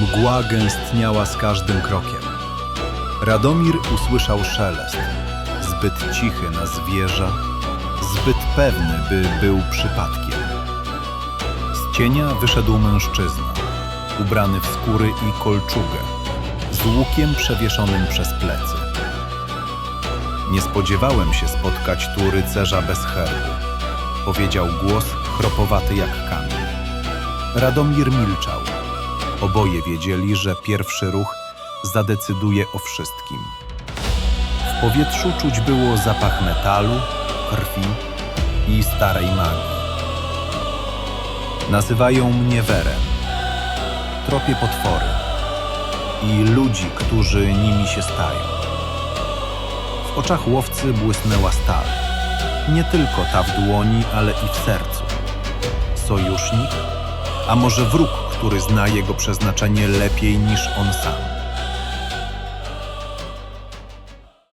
Mgła gęstniała z każdym krokiem. Radomir usłyszał szelest, zbyt cichy na zwierza, zbyt pewny, by był przypadkiem. Z cienia wyszedł mężczyzna, ubrany w skóry i kolczugę, z łukiem przewieszonym przez plecy. Nie spodziewałem się spotkać tu rycerza bez herbu, powiedział głos chropowaty jak kamień. Radomir milczał. Oboje wiedzieli, że pierwszy ruch zadecyduje o wszystkim. W powietrzu czuć było zapach metalu, krwi i starej magii. Nazywają mnie Werem. Tropię potwory i ludzi, którzy nimi się stają. W oczach łowcy błysnęła stal. Nie tylko ta w dłoni, ale i w sercu. Sojusznik, a może wróg, który zna jego przeznaczenie lepiej niż on sam.